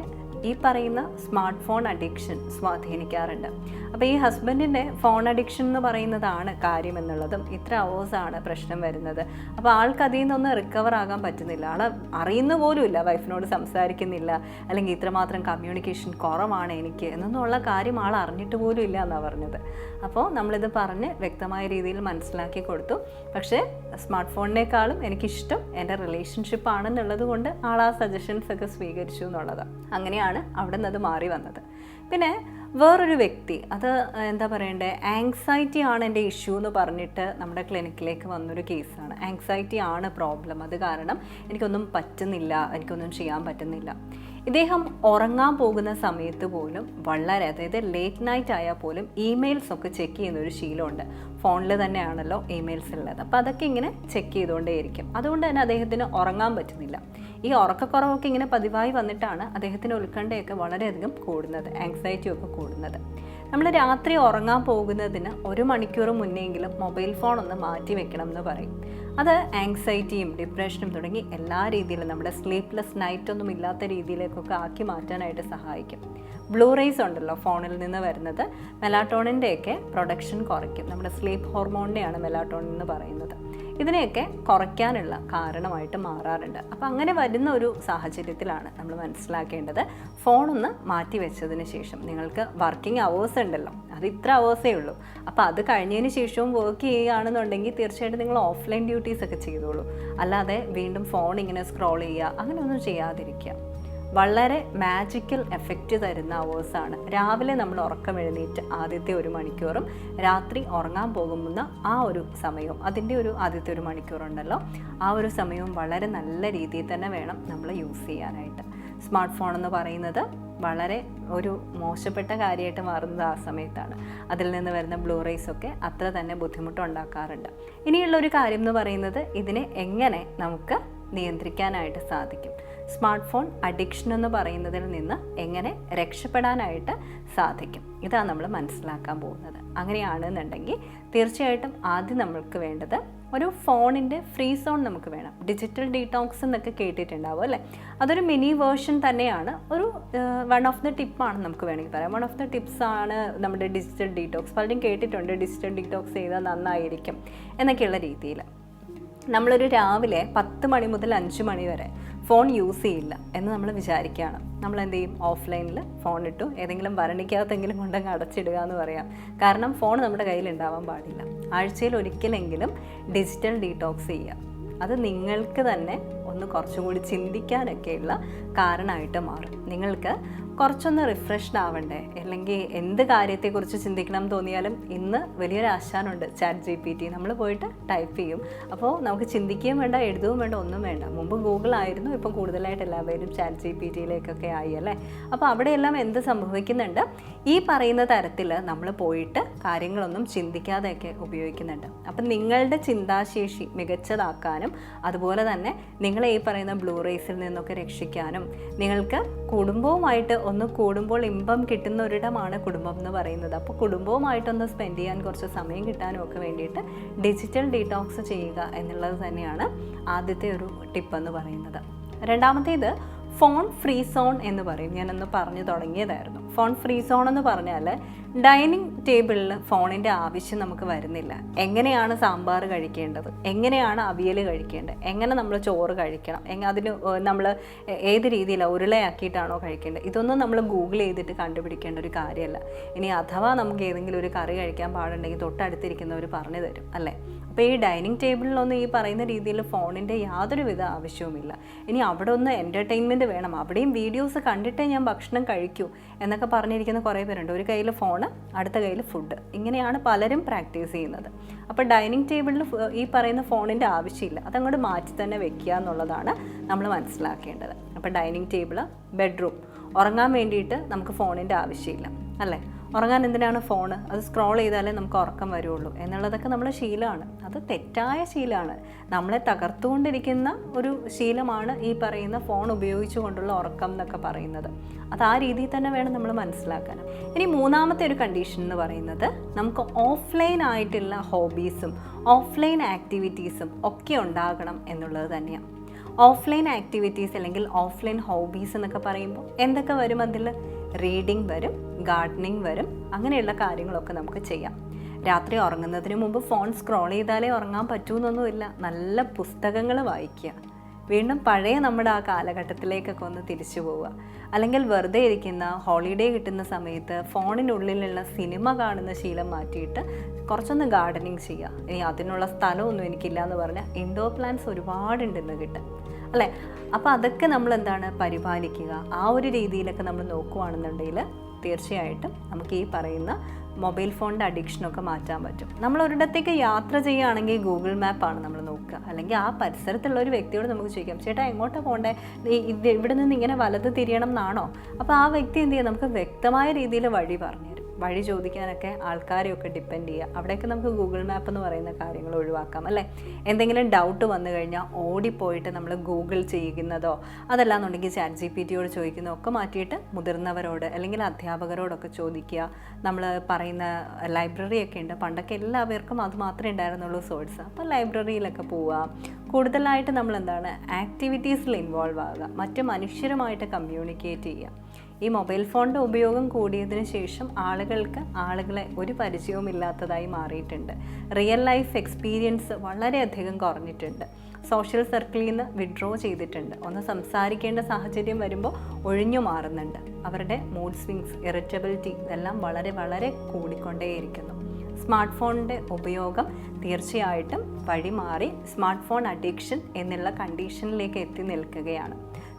ഈ പറയുന്ന സ്മാർട്ട് ഫോൺ അഡിക്ഷൻ സ്വാധീനിക്കാറുണ്ട്. അപ്പോൾ ഈ ഹസ്ബൻഡിന്റെ ഫോൺ അഡിക്ഷൻ എന്ന് പറയുന്നതാണ് കാര്യം എന്നുള്ളതും ഇത്ര അവേഴ്സാണ് പ്രശ്നം വരുന്നത്. അപ്പോൾ ആൾക്ക് അതിൽ നിന്നൊന്ന് റിക്കവർ ആകാൻ പറ്റുന്നില്ല. ആൾ അറിയുന്ന പോലുമില്ല വൈഫിനോട് സംസാരിക്കുന്നില്ല അല്ലെങ്കിൽ ഇത്രമാത്രം കമ്മ്യൂണിക്കേഷൻ കുറവാണ് എനിക്ക് എന്നൊന്നുള്ള കാര്യം ആൾ അറിഞ്ഞിട്ട് പോലും ഇല്ല എന്നാണ് പറഞ്ഞത്. അപ്പോൾ നമ്മളിത് പറഞ്ഞ് വ്യക്തമായ രീതിയിൽ മനസ്സിലാക്കി കൊടുത്തു. പക്ഷേ സ്മാർട്ട് ഫോണിനേക്കാളും എനിക്കിഷ്ടം എന്റെ റിലേഷൻഷിപ്പ് ആണെന്നുള്ളത് കൊണ്ട് ആൾ ആ സജഷൻസ് ഒക്കെ സ്വീകരിച്ചു എന്നുള്ളതാണ്. അങ്ങനെയാണ് അവിടെ നിന്ന് അത് മാറി വന്നത്. പിന്നെ വേറൊരു വ്യക്തി അത് എന്താ പറയണ്ടേ ആങ്സൈറ്റി ആണ് എന്റെ ഇഷ്യൂ എന്ന് പറഞ്ഞിട്ട് നമ്മുടെ ക്ലിനിക്കിലേക്ക് വന്നൊരു കേസാണ് ആങ്സൈറ്റി ആണ് പ്രോബ്ലം അത് കാരണം എനിക്കൊന്നും പറ്റുന്നില്ല എനിക്കൊന്നും ചെയ്യാൻ പറ്റുന്നില്ല. ഇദ്ദേഹം ഉറങ്ങാൻ പോകുന്ന സമയത്ത് പോലും വളരെ അതായത് ലേറ്റ് നൈറ്റ് ആയാൽ പോലും ഇമെയിൽസ് ഒക്കെ ചെക്ക് ചെയ്യുന്ന ഒരു ശീലമുണ്ട് ഫോണിൽ തന്നെയാണല്ലോ ഇമെയിൽസ് ഉള്ളത്. അപ്പോൾ അതൊക്കെ ഇങ്ങനെ ചെക്ക് ചെയ്തുകൊണ്ടേയിരിക്കും. അതുകൊണ്ട് തന്നെ അദ്ദേഹത്തിന് ഉറങ്ങാൻ പറ്റുന്നില്ല. ഈ ഉറക്കക്കുറവൊക്കെ ഇങ്ങനെ പതിവായി വന്നിട്ടാണ് അദ്ദേഹത്തിന് ഉത്കണ്ഠയൊക്കെ വളരെയധികം കൂടുന്നത് ആങ്സൈറ്റിയും ഒക്കെ കൂടുന്നത്. നമ്മൾ രാത്രി ഉറങ്ങാൻ പോകുന്നതിന് ഒരു മണിക്കൂർ മുന്നെങ്കിലും മൊബൈൽ ഫോൺ ഒന്ന് മാറ്റി വെക്കണം എന്ന് പറയും. അത് ആങ്സൈറ്റിയും ഡിപ്രഷനും തുടങ്ങി എല്ലാ രീതിയിലും നമ്മുടെ സ്ലീപ്ലെസ് നൈറ്റ് ഒന്നും ഇല്ലാത്ത രീതിയിലേക്കൊക്കെ ആക്കി മാറ്റാനായിട്ട് സഹായിക്കും. ബ്ലൂ റേസ് ഉണ്ടല്ലോ ഫോണിൽ നിന്ന് വരുന്നത്. മെലാട്ടോണിന്റെയൊക്കെ പ്രൊഡക്ഷൻ കുറയ്ക്കും. നമ്മുടെ സ്ലീപ്പ് ഹോർമോണിന്റെയാണ് മെലാട്ടോണിൻ എന്ന് പറയുന്നത്. ഇതിനെയൊക്കെ കുറയ്ക്കാനുള്ള കാരണമായിട്ട് മാറാറുണ്ട്. അപ്പോൾ അങ്ങനെ വരുന്ന ഒരു സാഹചര്യത്തിലാണ് നമ്മൾ മനസ്സിലാക്കേണ്ടത്. ഫോണൊന്ന് മാറ്റി വെച്ചതിന് ശേഷം നിങ്ങൾക്ക് വർക്കിംഗ് അവേഴ്സ് ഉണ്ടല്ലോ അത് ഇത്ര അവേഴ്സേ ഉള്ളൂ. അപ്പോൾ അത് കഴിഞ്ഞതിന് ശേഷവും വർക്ക് ചെയ്യുകയാണെന്നുണ്ടെങ്കിൽ തീർച്ചയായിട്ടും നിങ്ങൾ ഓഫ്ലൈൻ ഡ്യൂട്ടീസ് ഒക്കെ ചെയ്തോളൂ. അല്ലാതെ വീണ്ടും ഫോൺ ഇങ്ങനെ സ്ക്രോൾ ചെയ്യുക അങ്ങനെയൊന്നും ചെയ്യാതിരിക്കുക. വളരെ മാജിക്കൽ എഫക്റ്റ് തരുന്ന അവേഴ്സാണ് രാവിലെ നമ്മൾ ഉറക്കം എഴുന്നേറ്റ് ആദ്യത്തെ ഒരു മണിക്കൂറും രാത്രി ഉറങ്ങാൻ പോകുന്ന ആ ഒരു സമയവും അതിന്റെ ഒരു ആദ്യത്തെ ഒരു മണിക്കൂറുണ്ടല്ലോ. ആ ഒരു സമയവും വളരെ നല്ല രീതിയിൽ തന്നെ വേണം നമ്മൾ യൂസ് ചെയ്യാനായിട്ട്. സ്മാർട്ട് ഫോൺ എന്ന് പറയുന്നത് വളരെ ഒരു മോശപ്പെട്ട കാര്യമായിട്ട് മാറുന്നത് ആ സമയത്താണ്. അതിൽ നിന്ന് വരുന്ന ബ്ലൂ റേസ് ഒക്കെ അത്ര തന്നെ ബുദ്ധിമുട്ടുണ്ടാക്കാറുണ്ട്. ഇനിയുള്ള ഒരു കാര്യം എന്ന് പറയുന്നത് ഇതിനെ എങ്ങനെ നമുക്ക് നിയന്ത്രിക്കാനായിട്ട് സാധിക്കും? സ്മാർട്ട് ഫോൺ അഡിക്ഷൻ എന്ന് പറയുന്നതിൽ നിന്ന് എങ്ങനെ രക്ഷപ്പെടാനായിട്ട് സാധിക്കും. ഇതാണ് നമ്മൾ മനസ്സിലാക്കാൻ പോകുന്നത്. അങ്ങനെയാണെന്നുണ്ടെങ്കിൽ തീർച്ചയായിട്ടും ആദ്യം നമ്മൾക്ക് വേണ്ടത് ഒരു ഫോണിന്റെ ഫ്രീ സോൺ നമുക്ക് വേണം. ഡിജിറ്റൽ ഡീടോക്സ് എന്നൊക്കെ കേട്ടിട്ടുണ്ടാവും അല്ലേ? അതൊരു മിനി വേർഷൻ തന്നെയാണ്. ഒരു വൺ ഓഫ് ദ ടിപ്പാണ് നമുക്ക് വേണമെങ്കിൽ പറയാം. വൺ ഓഫ് ദ ടിപ്സ് ആണ് നമ്മുടെ ഡിജിറ്റൽ ഡീടോക്സ്. പലരും കേട്ടിട്ടുണ്ട് ഡിജിറ്റൽ ഡീടോക്സ് ചെയ്താൽ നന്നായിരിക്കും എന്നൊക്കെയുള്ള രീതിയിൽ. നമ്മളൊരു രാവിലെ പത്ത് മണി മുതൽ അഞ്ച് മണി വരെ ഫോൺ യൂസ് ചെയ്യില്ല എന്ന് നമ്മൾ വിചാരിക്കുകയാണ്. നമ്മൾ എന്ത് ചെയ്യും? ഓഫ്ലൈനിൽ ഫോൺ ഇട്ടു. ഏതെങ്കിലും ഭരണിക്കകത്തെങ്കിലും കൊണ്ടങ്ങ് അടച്ചിടുക എന്ന് പറയാം. കാരണം ഫോൺ നമ്മുടെ കയ്യിൽ ഉണ്ടാവാൻ പാടില്ല. ആഴ്ചയിൽ ഒരിക്കലെങ്കിലും ഡിജിറ്റൽ ഡീടോക്സ് ചെയ്യുക. അത് നിങ്ങൾക്ക് തന്നെ ഒന്ന് കുറച്ചും കൂടി ചിന്തിക്കാനൊക്കെയുള്ള കാരണമായിട്ട് മാറും. നിങ്ങൾക്ക് കുറച്ചൊന്ന് റിഫ്രഷ്ഡ് ആവണ്ടേ? അല്ലെങ്കിൽ എന്ത് കാര്യത്തെക്കുറിച്ച് ചിന്തിക്കണം എന്ന് തോന്നിയാലും ഇന്ന് വലിയൊരു ആശാനുണ്ട് ചാറ്റ് ജി പി ടി നമ്മൾ പോയിട്ട് ടൈപ്പ് ചെയ്യും. അപ്പോൾ നമുക്ക് ചിന്തിക്കുകയും വേണ്ട എഴുതുകയും വേണ്ട ഒന്നും വേണ്ട. മുമ്പ് ഗൂഗിൾ ആയിരുന്നു ഇപ്പം കൂടുതലായിട്ട് എല്ലാവരും ചാറ്റ് ജി പി ടിയിലേക്കൊക്കെ ആയി അല്ലേ? അപ്പോൾ അവിടെയെല്ലാം എന്ത് സംഭവിക്കുന്നുണ്ട്? ഈ പറയുന്ന തരത്തിൽ നമ്മൾ പോയിട്ട് കാര്യങ്ങളൊന്നും ചിന്തിക്കാതെയൊക്കെ ഉപയോഗിക്കുന്നുണ്ട്. അപ്പം നിങ്ങളുടെ ചിന്താശേഷി മികച്ചതാക്കാനും അതുപോലെ തന്നെ നിങ്ങളെ ഈ പറയുന്ന ബ്ലൂ റേസിൽ നിന്നൊക്കെ രക്ഷിക്കാനും നിങ്ങൾക്ക് കുടുംബവുമായിട്ട് ഒന്ന് കൂടുമ്പോൾ ഇമ്പം കിട്ടുന്ന ഒരിടമാണ് കുടുംബം എന്ന് പറയുന്നത്. അപ്പോൾ കുടുംബവുമായിട്ടൊന്ന് സ്പെൻഡ് ചെയ്യാൻ കുറച്ച് സമയം കിട്ടാനും ഒക്കെ വേണ്ടിയിട്ട് ഡിജിറ്റൽ ഡീടോക്സ് ചെയ്യുക എന്നുള്ളത് തന്നെയാണ് ആദ്യത്തെ ഒരു ടിപ്പ് എന്ന് പറയുന്നത്. രണ്ടാമത്തേത് ഫോൺ ഫ്രീ സോൺ എന്ന് പറയും. ഞാനൊന്ന് പറഞ്ഞു തുടങ്ങിയതായിരുന്നു. ഫോൺ ഫ്രീ സോൺ എന്ന് പറഞ്ഞാൽ ഡൈനിങ് ടേബിളിൽ ഫോണിന്റെ ആവശ്യം നമുക്ക് വരുന്നില്ല. എങ്ങനെയാണ് സാമ്പാർ കഴിക്കേണ്ടത്? എങ്ങനെയാണ് അവിയൽ കഴിക്കേണ്ടത്? എങ്ങനെ നമ്മൾ ചോറ് കഴിക്കണം? എങ്ങനെ അതിന് നമ്മൾ ഏത് രീതിയിലാണ് ഉരുളയാക്കിയിട്ടാണോ കഴിക്കേണ്ടത്? ഇതൊന്നും നമ്മൾ ഗൂഗിൾ ചെയ്തിട്ട് കണ്ടുപിടിക്കേണ്ട ഒരു കാര്യമല്ല ഇനി അഥവാ നമുക്ക് ഏതെങ്കിലും ഒരു കറി കഴിക്കാൻ പാടുണ്ടെങ്കിൽ തൊട്ടടുത്തിരിക്കുന്നവർ പറഞ്ഞു തരും അല്ലേ? അപ്പോൾ ഈ ഡൈനിങ് ടേബിളിലൊന്നും ഈ പറയുന്ന രീതിയിൽ ഫോണിന്റെ യാതൊരുവിധ ആവശ്യവുമില്ല. ഇനി അവിടെ ഒന്ന് എന്റർടൈൻമെന്റ് വേണം. അവിടെയും വീഡിയോസ് കണ്ടിട്ടേ ഞാൻ ഭക്ഷണം കഴിക്കൂ. എന്നൊക്കെ പറഞ്ഞിരിക്കുന്ന കുറേ പേരുണ്ട്. ഒരു കയ്യിൽ ഫോണ് അടുത്ത കയ്യിൽ ഫുഡ് ഇങ്ങനെയാണ് പലരും പ്രാക്ടീസ് ചെയ്യുന്നത്. അപ്പോൾ ഡൈനിങ് ടേബിളിൽ ഈ പറയുന്ന ഫോണിന്റെ ആവശ്യമില്ല. അതങ്ങോട്ട് മാറ്റി തന്നെ വെക്കുക എന്നുള്ളതാണ് നമ്മൾ മനസ്സിലാക്കേണ്ടത്. അപ്പോൾ ഡൈനിങ് ടേബിൾ ബെഡ്റൂം ഉറങ്ങാൻ വേണ്ടിയിട്ട് നമുക്ക് ഫോണിന്റെ ആവശ്യമില്ല. അല്ലേ? ഉറങ്ങാൻ എന്തിനാണ് ഫോണ്? അത് സ്ക്രോൾ ചെയ്താലേ നമുക്ക് ഉറക്കം വരുള്ളൂ. എന്നുള്ളതൊക്കെ നമ്മളെ ശീലമാണ്. അത് തെറ്റായ ശീലമാണ്. നമ്മളെ തകർത്തുകൊണ്ടിരിക്കുന്ന ഒരു ശീലമാണ് ഈ പറയുന്ന ഫോൺ ഉപയോഗിച്ചു കൊണ്ടുള്ള ഉറക്കം എന്നൊക്കെ പറയുന്നത്. അത് ആ രീതിയിൽ തന്നെ വേണം നമ്മൾ മനസ്സിലാക്കാൻ. ഇനി മൂന്നാമത്തെ ഒരു കണ്ടീഷൻ എന്ന് പറയുന്നത് നമുക്ക് ഓഫ്ലൈൻ ആയിട്ടുള്ള ഹോബീസും ഓഫ്ലൈൻ ആക്ടിവിറ്റീസും ഒക്കെ ഉണ്ടാകണം എന്നുള്ളത് തന്നെയാണ്. ഓഫ്ലൈൻ ആക്ടിവിറ്റീസ് അല്ലെങ്കിൽ ഓഫ്ലൈൻ ഹോബീസ് എന്നൊക്കെ പറയുമ്പോൾ എന്തൊക്കെ വരും അതിൽ? റീഡിങ് വരും ഗാർഡനിങ് വരും. അങ്ങനെയുള്ള കാര്യങ്ങളൊക്കെ നമുക്ക് ചെയ്യാം. രാത്രി ഉറങ്ങുന്നതിന് മുമ്പ് ഫോൺ സ്ക്രോൾ ചെയ്താലേ ഉറങ്ങാൻ പറ്റൂന്നൊന്നുമില്ല. നല്ല പുസ്തകങ്ങൾ വായിക്കുക. വീണ്ടും പഴയ നമ്മുടെ ആ കാലഘട്ടത്തിലേക്കൊക്കെ ഒന്ന് തിരിച്ചു പോവുക. അല്ലെങ്കിൽ വെറുതെ ഇരിക്കുന്ന ഹോളിഡേ കിട്ടുന്ന സമയത്ത് ഫോണിനുള്ളിലുള്ള സിനിമ കാണുന്ന ശീലം മാറ്റിയിട്ട് കുറച്ചൊന്ന് ഗാർഡനിങ് ചെയ്യുക. ഇനി അതിനുള്ള സ്ഥലമൊന്നും എനിക്കില്ല എന്ന് പറഞ്ഞാൽ ഇൻഡോർ പ്ലാന്റ്സ് ഒരുപാടുണ്ട് ഇന്ന് കിട്ടും. അല്ലേ? അപ്പോൾ അതൊക്കെ നമ്മൾ എന്താണ് പരിപാലിക്കുക? ആ ഒരു രീതിയിലൊക്കെ നമ്മൾ നോക്കുകയാണെന്നുണ്ടെങ്കിൽ തീർച്ചയായിട്ടും നമുക്ക് ഈ പറയുന്ന മൊബൈൽ ഫോണിന്റെ അഡിക്ഷനൊക്കെ മാറ്റാൻ പറ്റും. നമ്മൾ ഒരിടത്തേക്ക് യാത്ര ചെയ്യുകയാണെങ്കിൽ ഗൂഗിൾ മാപ്പാണ് നമ്മൾ നോക്കുക. അല്ലെങ്കിൽ ആ പരിസരത്തുള്ള ഒരു വ്യക്തിയോട് നമുക്ക് ചോദിക്കാം ചേട്ടാ എങ്ങോട്ടാണ് പോകണ്ടേ? ഇവിടെ നിന്ന് ഇങ്ങനെ വലത് തിരിയണം എന്നാണോ? അപ്പോൾ ആ വ്യക്തി എന്ത് ചെയ്യുക നമുക്ക് വ്യക്തമായ രീതിയിൽ വഴി പറഞ്ഞു വഴി ചോദിക്കാനൊക്കെ ആൾക്കാരെയൊക്കെ ഡിപ്പെൻഡ് ചെയ്യുക. അവിടെയൊക്കെ നമുക്ക് ഗൂഗിൾ മാപ്പ് എന്ന് പറയുന്ന കാര്യങ്ങൾ ഒഴിവാക്കാം അല്ലേ? എന്തെങ്കിലും ഡൗട്ട് വന്നു കഴിഞ്ഞാൽ ഓടിപ്പോയിട്ട് നമ്മൾ ഗൂഗിൾ ചെയ്യുന്നതോ അതല്ലാന്നുണ്ടെങ്കിൽ ചാറ്റ് ജി പി ടിയോട് ചോദിക്കുന്നതോ ഒക്കെ മാറ്റിയിട്ട് മുതിർന്നവരോട് അല്ലെങ്കിൽ അധ്യാപകരോടൊക്കെ ചോദിക്കുക. നമ്മൾ പറയുന്ന ലൈബ്രറിയൊക്കെ ഉണ്ട്. പണ്ടൊക്കെ എല്ലാവർക്കും അത് മാത്രമേ ഉണ്ടായിരുന്നുള്ളൂ സോഴ്സ് അപ്പോൾ ലൈബ്രറിയിലൊക്കെ പോവുക. കൂടുതലായിട്ട് നമ്മൾ എന്താണ് ആക്ടിവിറ്റീസിൽ ഇൻവോൾവ് ആകുക മറ്റ് മനുഷ്യരുമായിട്ട് കമ്മ്യൂണിക്കേറ്റ് ചെയ്യുക. ഈ മൊബൈൽ ഫോണിന്റെ ഉപയോഗം കൂടിയതിന് ശേഷം ആളുകൾക്ക് ആളുകളെ ഒരു പരിചയവും ഇല്ലാത്തതായി മാറിയിട്ടുണ്ട്. റിയൽ ലൈഫ് എക്സ്പീരിയൻസ് വളരെയധികം കുറഞ്ഞിട്ടുണ്ട്. സോഷ്യൽ സർക്കിളിൽ നിന്ന് വിഡ്രോ ചെയ്തിട്ടുണ്ട്. ഒന്ന് സംസാരിക്കേണ്ട സാഹചര്യം വരുമ്പോൾ ഒഴിഞ്ഞു മാറുന്നുണ്ട്. അവരുടെ മൂഡ് സ്വിങ്സ് ഇറിറ്റബിലിറ്റി ഇതെല്ലാം വളരെ വളരെ കൂടിക്കൊണ്ടേയിരിക്കുന്നു. സ്മാർട്ട് ഫോണിന്റെ ഉപയോഗം തീർച്ചയായിട്ടും വഴിമാറി സ്മാർട്ട് ഫോൺ അഡിക്ഷൻ എന്നുള്ള കണ്ടീഷനിലേക്ക് എത്തി നിൽക്കുകയാണ്.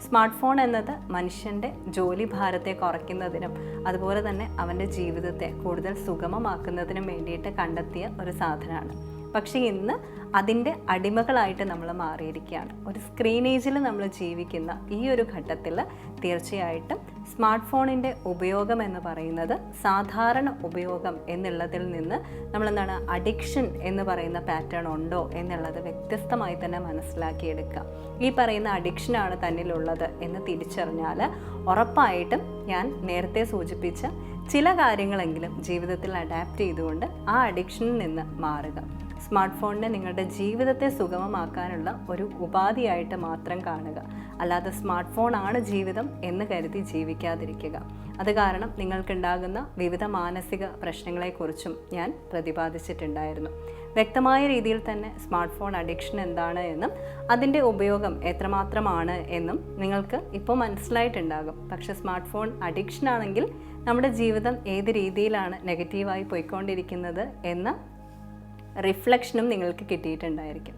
സ്മാർട്ട് ഫോൺ എന്നത് മനുഷ്യന്റെ ജോലി ഭാരത്തെ കുറയ്ക്കുന്നതിനും അതുപോലെ തന്നെ അവന്റെ ജീവിതത്തെ കൂടുതൽ സുഗമമാക്കുന്നതിനും വേണ്ടിയിട്ട് കണ്ടെത്തിയ ഒരു സാധനമാണ്. പക്ഷേ ഇന്ന് അതിന്റെ അടിമകളായിട്ട് നമ്മൾ മാറിയിരിക്കുകയാണ്. ഒരു സ്ക്രീനേജിൽ നമ്മൾ ജീവിക്കുന്ന ഈ ഒരു ഘട്ടത്തിൽ തീർച്ചയായിട്ടും സ്മാർട്ട് ഫോണിന്റെ ഉപയോഗം എന്ന് പറയുന്നത് സാധാരണ ഉപയോഗം എന്നുള്ളതിൽ നിന്ന് നമ്മളെന്താണ് അഡിക്ഷൻ എന്ന് പറയുന്ന പാറ്റേൺ ഉണ്ടോ എന്നുള്ളത് വ്യത്യസ്തമായി തന്നെ മനസ്സിലാക്കിയെടുക്കുക. ഈ പറയുന്ന അഡിക്ഷനാണ് തന്നിലുള്ളത് എന്ന് തിരിച്ചറിഞ്ഞാൽ ഉറപ്പായിട്ടും ഞാൻ നേരത്തെ സൂചിപ്പിച്ച ചില കാര്യങ്ങളെങ്കിലും ജീവിതത്തിൽ അഡാപ്റ്റ് ചെയ്തുകൊണ്ട് ആ അഡിക്ഷനിൽ നിന്ന് മാറുക. സ്മാർട്ട് ഫോണിനെ നിങ്ങളുടെ ജീവിതത്തെ സുഗമമാക്കാനുള്ള ഒരു ഉപാധിയായിട്ട് മാത്രം കാണുക. അല്ലാതെ സ്മാർട്ട് ഫോൺ ആണ് ജീവിതം എന്ന് കരുതി ജീവിക്കാതിരിക്കുക. അത് കാരണം നിങ്ങൾക്കുണ്ടാകുന്ന വിവിധ മാനസിക പ്രശ്നങ്ങളെക്കുറിച്ചും ഞാൻ പ്രതിപാദിച്ചിട്ടുണ്ടായിരുന്നു. വ്യക്തമായ രീതിയിൽ തന്നെ സ്മാർട്ട് ഫോൺ അഡിക്ഷൻ എന്താണ് എന്നും അതിന്റെ ഉപയോഗം എത്രമാത്രമാണ് എന്നും നിങ്ങൾക്ക് ഇപ്പോൾ മനസ്സിലായിട്ടുണ്ടാകും. പക്ഷെ സ്മാർട്ട് ഫോൺ അഡിക്ഷൻ ആണെങ്കിൽ നമ്മുടെ ജീവിതം ഏത് രീതിയിലാണ് നെഗറ്റീവായി പോയിക്കൊണ്ടിരിക്കുന്നത് എന്ന റിഫ്ലക്ഷനും നിങ്ങൾക്ക് കിട്ടിയിട്ടുണ്ടായിരിക്കും.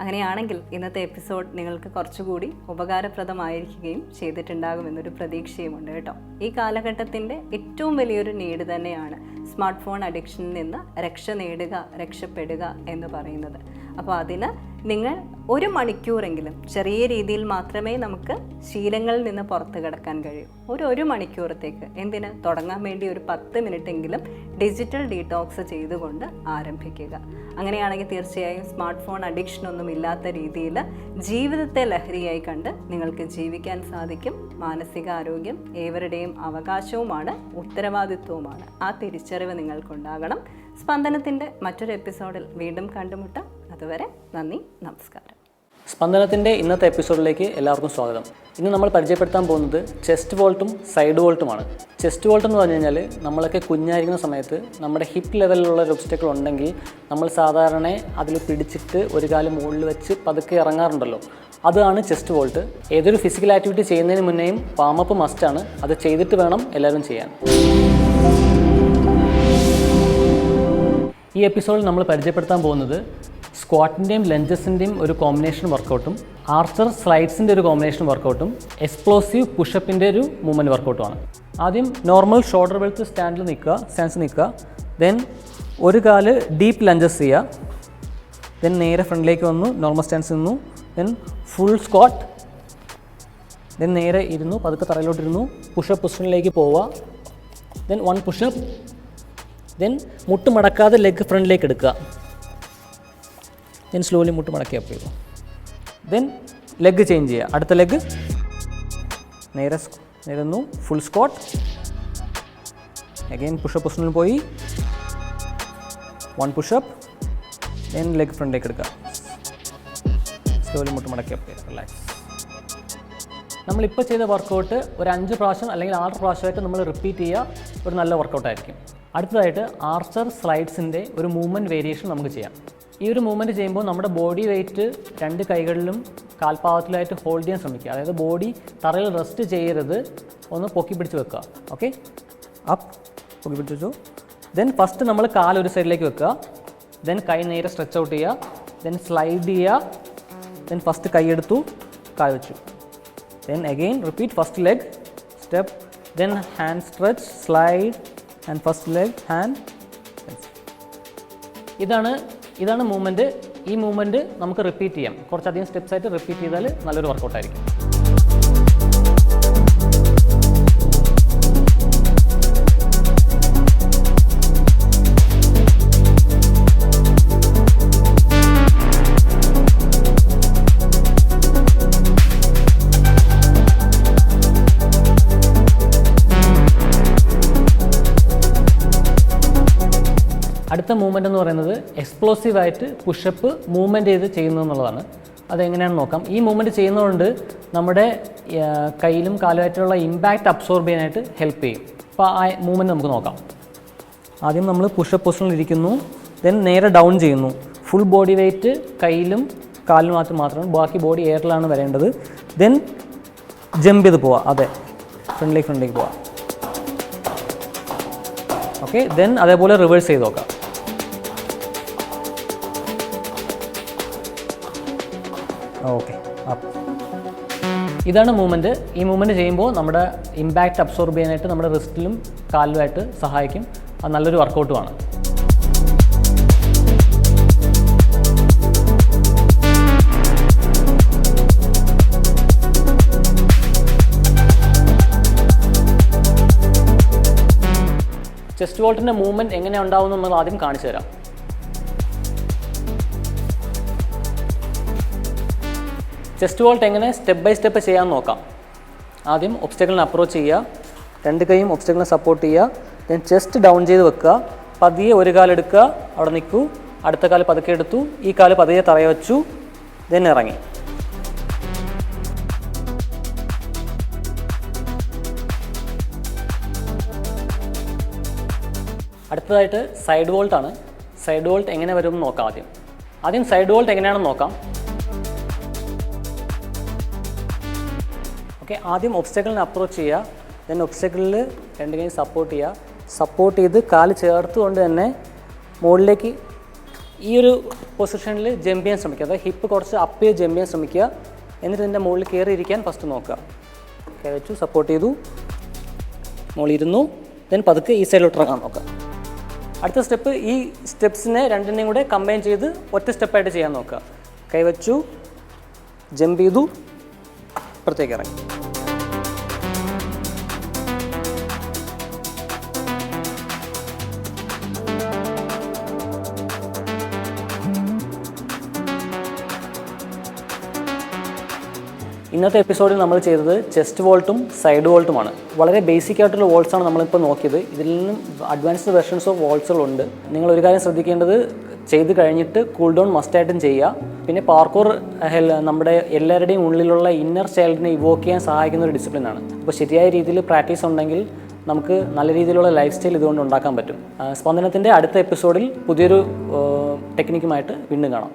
അങ്ങനെയാണെങ്കിൽ ഇന്നത്തെ എപ്പിസോഡ് നിങ്ങൾക്ക് കുറച്ചുകൂടി ഉപകാരപ്രദമായിരിക്കുകയും ചെയ്തിട്ടുണ്ടാകുമെന്നൊരു പ്രതീക്ഷയുമുണ്ട് കേട്ടോ. ഈ കാലഘട്ടത്തിന്റെ ഏറ്റവും വലിയൊരു നീഡ് തന്നെയാണ് സ്മാർട്ട് ഫോൺ അഡിക്ഷനിൽ നിന്ന് രക്ഷ നേടുക രക്ഷപ്പെടുക എന്ന് പറയുന്നത്. അപ്പോൾ അതിന് നിങ്ങൾ ഒരു മണിക്കൂറെങ്കിലും ചെറിയ രീതിയിൽ മാത്രമേ നമുക്ക് ശീലങ്ങളിൽ നിന്ന് പുറത്ത് കിടക്കാൻ കഴിയൂ. ഒരു ഒരു മണിക്കൂറത്തേക്ക് എന്തിന്? തുടങ്ങാൻ വേണ്ടി ഒരു പത്ത് മിനിറ്റെങ്കിലും ഡിജിറ്റൽ ഡീടോക്സ് ചെയ്തുകൊണ്ട് ആരംഭിക്കുക. അങ്ങനെയാണെങ്കിൽ തീർച്ചയായും സ്മാർട്ട് ഫോൺ അഡിക്ഷൻ ഒന്നും ഇല്ലാത്ത രീതിയിൽ ജീവിതത്തെ ലഹരിയായി കണ്ട് നിങ്ങൾക്ക് ജീവിക്കാൻ സാധിക്കും. മാനസികാരോഗ്യം ഏവരുടെയും അവകാശവുമാണ് ഉത്തരവാദിത്വവുമാണ്. ആ തിരിച്ചറിവ് നിങ്ങൾക്കുണ്ടാകണം. സ്പന്ദനത്തിന്റെ മറ്റൊരു എപ്പിസോഡിൽ വീണ്ടും കണ്ടുമുട്ടാം. അതുവരെ നന്ദി നമസ്കാരം. സ്പന്ദനത്തിന്റെ ഇന്നത്തെ എപ്പിസോഡിലേക്ക് എല്ലാവർക്കും സ്വാഗതം. ഇന്ന് നമ്മൾ പരിചയപ്പെടുത്താൻ പോകുന്നത് ചെസ്റ്റ് വോൾട്ടും സൈഡ് വോൾട്ടുമാണ്. ചെസ്റ്റ് വോൾട്ട് എന്ന് പറഞ്ഞു കഴിഞ്ഞാൽ നമ്മളൊക്കെ കുഞ്ഞായിരിക്കുന്ന സമയത്ത് നമ്മുടെ ഹിപ്പ് ലെവലിലുള്ള ഒരു ഒബ്സ്റ്റക്കിൾ ഉണ്ടെങ്കിൽ നമ്മൾ സാധാരണ അതിൽ പിടിച്ചിട്ട് ഒരു കാലം മുകളിൽ വെച്ച് പതുക്കെ ഇറങ്ങാറുണ്ടല്ലോ. അതാണ് ചെസ്റ്റ് വോൾട്ട്. ഏതൊരു ഫിസിക്കൽ ആക്ടിവിറ്റി ചെയ്യുന്നതിന് മുന്നേയും പാമപ്പ് മസ്റ്റാണ് അത് ചെയ്തിട്ട് വേണം എല്ലാവരും ചെയ്യാൻ. ഈ എപ്പിസോഡിൽ നമ്മൾ പരിചയപ്പെടുത്താൻ പോകുന്നത് സ്ക്വാട്ടിന്റെയും ലഞ്ചസിന്റെയും ഒരു കോമ്പിനേഷൻ വർക്കൗട്ടും ആർച്ചർ സ്ലൈഡ്സിന്റെ ഒരു കോമ്പിനേഷൻ വർക്കൗട്ടും എക്സ്പ്ലോസീവ് പുഷപ്പിന്റെ ഒരു മൂവ്മെന്റ് വർക്കൗട്ടുമാണ്. ആദ്യം നോർമൽ ഷോൾഡർ വെൽത്ത് സ്റ്റാൻഡിൽ നിൽക്കുക സ്റ്റാൻഡ്സ് നിൽക്കുക. ദെൻ ഒരു കാൽ ഡീപ്പ് ലഞ്ചസ് ചെയ്യുക. ദെൻ നേരെ ഫ്രണ്ടിലേക്ക് വന്നു നോർമൽ സ്റ്റാൻസ് നിന്നു. Then full squat. ദെൻ നേരെ ഇരുന്നു പതുക്കെ തറയിലോട്ടിരുന്നു. പുഷപ്പ് പൊസിഷനിലേക്ക് പോവുക. ദെൻ വൺ പുഷപ്പ് ദെൻ മുട്ട് മടക്കാതെ ലെഗ് ഫ്രണ്ടിലേക്ക് എടുക്കുക. ദെൻ സ്ലോലി മുട്ട് മടക്കി അപ്പ് ദെൻ ലെഗ് ചേഞ്ച് ചെയ്യുക. അടുത്ത ലെഗ് നേരെ നേരുന്നു ഫുൾ സ്കോട്ട് അഗെയിൻ പുഷപ്പ് പൊസിഷനിൽ പോയി. വൺ പുഷപ്പ് ദെൻ ലെഗ് ഫ്രണ്ടിലേക്ക് എടുക്കുക. സ്ലോലി മുട്ട് മടക്കി അപ്പ് റിലാക്സ് നമ്മളിപ്പോൾ ചെയ്ത വർക്കൗട്ട് ഒരു അഞ്ച് പ്രാവശ്യം അല്ലെങ്കിൽ ആറ് പ്രാവശ്യമായിട്ട് നമ്മൾ റിപ്പീറ്റ് ചെയ്യുക. ഒരു നല്ല വർക്കൗട്ട് ആയിരിക്കും. അടുത്തതായിട്ട് ആർച്ചർ സ്ലൈഡ്സിന്റെ ഒരു മൂവ്മെന്റ് വേരിയേഷൻ നമുക്ക് ചെയ്യാം. ഈ ഒരു മൂവ്മെന്റ് ചെയ്യുമ്പോൾ നമ്മുടെ ബോഡി വെയിറ്റ് രണ്ട് കൈകളിലും കാൽപാദത്തിലായിട്ട് ഹോൾഡ് ചെയ്യാൻ ശ്രമിക്കുക. അതായത് ബോഡി തറയിൽ റെസ്റ്റ് ചെയ്യരുത് ഒന്ന് പൊക്കി പിടിച്ച് വെക്കുക. ഓക്കെ അപ്പ് പൊക്കി പിടിച്ച് വെച്ചു. ദെൻ ഫസ്റ്റ് നമ്മൾ കാൽ ഒരു സൈഡിലേക്ക് വെക്കുക. ദെൻ കൈ നേരെ സ്ട്രെച്ച് ഔട്ട് ചെയ്യുക. ദെൻ സ്ലൈഡ് ചെയ്യുക. ദെൻ ഫസ്റ്റ് കൈ എടുത്തു കാൽ വെച്ചു. Then again repeat first leg step then hand stretch slide. And first leg hand ഇതാണ് ഇതാണ് മൂവ്മെന്റ് ഈ മൂവ്മെന്റ് നമുക്ക് റിപ്പീറ്റ് ചെയ്യാം. കുറച്ചധികം സ്റ്റെപ്സ് ആയിട്ട് റിപ്പീറ്റ് ചെയ്താൽ നല്ലൊരു വർക്കൗട്ട് അടുത്ത മൂവ്മെന്റ് എന്ന് പറയുന്നത് എക്സ്പ്ലോസീവ് ആയിട്ട് പുഷപ്പ് മൂവ്മെന്റ് ചെയ്ത് ചെയ്യുന്നു എന്നുള്ളതാണ്. അതെങ്ങനെയാണെന്ന് നോക്കാം. ഈ മൂവ്മെന്റ് ചെയ്യുന്നതുകൊണ്ട് നമ്മുടെ കയ്യിലും കാലുമായിട്ടുള്ള ഇമ്പാക്റ്റ് അബ്സോർബ് ചെയ്യാനായിട്ട് ഹെൽപ്പ് ചെയ്യും. അപ്പോൾ ആ മൂവ്മെന്റ് നമുക്ക് നോക്കാം. ആദ്യം നമ്മൾ പുഷപ്പ് പൊസിഷനിൽ ഇരിക്കുന്നു. ദെൻ നേരെ ഡൗൺ ചെയ്യുന്നു. ഫുൾ ബോഡി വെയിറ്റ് കയ്യിലും കാലിലും മാത്രം മാത്രമാണ്. ബാക്കി ബോഡി എയറിലാണ് വരേണ്ടത്. ദെൻ ജമ്പ് ചെയ്ത് പോവാം. അതെ. ഫ്രണ്ടിലേക്ക് ഫ്രണ്ടിലേക്ക് പോവാം. ഓക്കെ ദെൻ അതേപോലെ റിവേഴ്സ് ചെയ്ത് നോക്കാം. ഓക്കെ ഇതാണ് മൂവ്മെന്റ് ഈ മൂവ്മെന്റ് ചെയ്യുമ്പോൾ നമ്മുടെ ഇമ്പാക്റ്റ് അബ്സോർബ് ചെയ്യാനായിട്ട് നമ്മുടെ റിസ്റ്റിലും കാലിലുമായിട്ട് സഹായിക്കും. അത് നല്ലൊരു വർക്കൗട്ടുമാണ് ചെസ്റ്റ് വോൾട്ടിന്റെ മൂവ്മെന്റ് എങ്ങനെ ഉണ്ടാവും നമ്മൾ ആദ്യം കാണിച്ചു തരാം ചെസ്റ്റ് വോൾട്ട് എങ്ങനെ സ്റ്റെപ്പ് ബൈ സ്റ്റെപ്പ് ചെയ്യാൻ നോക്കാം. ആദ്യം ഒബ്സ്റ്റക്കിളിനെ അപ്രോച്ച് ചെയ്യുക. രണ്ട് കൈയും ഒബ്സ്റ്റക്കിളിനെ സപ്പോർട്ട് ചെയ്യുക. ദെൻ ചെസ്റ്റ് ഡൗൺ ചെയ്ത് വെക്കുക. പതിയെ ഒരു കാലെടുക്കുക അവിടെ നിൽക്കൂ. അടുത്ത കാൽ പതുക്കെ എടുത്തു. ഈ കാൽ പതിയെ തറയെ വെച്ചു. ദെൻ ഇറങ്ങി. അടുത്തതായിട്ട് സൈഡ് വോൾട്ടാണ് സൈഡ് വോൾട്ട് എങ്ങനെ വരും നോക്കാം ആദ്യം. ആദ്യം സൈഡ് വോൾട്ട് എങ്ങനെയാണെന്ന് നോക്കാം. ഓക്കെ ആദ്യം ഒബ്സ്റ്റക്കിളിനെ അപ്രോച്ച് ചെയ്യുക. ദെൻ ഒബ്സ്റ്റക്കിളിൽ രണ്ട് കൈ സപ്പോർട്ട് ചെയ്യുക. സപ്പോർട്ട് ചെയ്ത് കാൽ ചേർത്തുകൊണ്ട് തന്നെ മുകളിലേക്ക് ഈ ഒരു പൊസിഷനിൽ ജമ്പ് ചെയ്യാൻ ശ്രമിക്കുക. അതായത് ഹിപ്പ് കുറച്ച് അപ്പ് ചെയ്ത് ജമ്പ് ചെയ്യാൻ ശ്രമിക്കുക. എന്നിട്ട് ഇതിന്റെ മുകളിൽ കയറി ഇരിക്കാൻ ഫസ്റ്റ് നോക്കുക. കയറി വെച്ചു സപ്പോർട്ട് ചെയ്തു. മുകളിരുന്നു ദെൻ പതുക്കെ ഈ സൈഡിലോട്ട് ഇറങ്ങാൻ നോക്കുക. അടുത്ത സ്റ്റെപ്പ് ഈ സ്റ്റെപ്സിനെ രണ്ടിനെയും കൂടെ കമ്പൈൻ ചെയ്ത് ഒറ്റ സ്റ്റെപ്പായിട്ട് ചെയ്യാൻ നോക്കുക. കൈവച്ചു ജമ്പ് ചെയ്തു. പുറത്തേക്ക് ഇറങ്ങി. ഇന്നത്തെ എപ്പിസോഡിൽ നമ്മൾ ചെയ്തത് ചെസ്റ്റ് വോൾട്ടും സൈഡ് വോൾട്ടുമാണ്. വളരെ ബേസിക് ആയിട്ടുള്ള വോൾട്സാണ് നമ്മളിപ്പോൾ നോക്കിയത്. ഇതിൽ നിന്നും അഡ്വാൻസ്ഡ് വെർഷൻസ് ഓഫ് വോൾട്ട്സുകളുണ്ട് നിങ്ങൾ ഒരു കാര്യം ശ്രദ്ധിക്കേണ്ടത് ചെയ്ത് കഴിഞ്ഞിട്ട് കൂൾ ഡൗൺ മസ്റ്റായിട്ടും ചെയ്യുക. പിന്നെ പാർക്കൂർ നമ്മുടെ എല്ലാവരുടെയും ഉള്ളിലുള്ള ഇന്നർ ചൈൽഡിനെ ഇവോക്ക് ചെയ്യാൻ സഹായിക്കുന്ന ഒരു ഡിസിപ്ലിനാണ് അപ്പോൾ ശരിയായ രീതിയിൽ പ്രാക്ടീസ് ഉണ്ടെങ്കിൽ നമുക്ക് നല്ല രീതിയിലുള്ള ലൈഫ് സ്റ്റൈൽ ഇതുകൊണ്ട് ഉണ്ടാക്കാൻ പറ്റും. സ്പന്ദനത്തിന്റെ അടുത്ത എപ്പിസോഡിൽ പുതിയൊരു ടെക്നിക്കുമായിട്ട് വീണ്ടും കാണാം.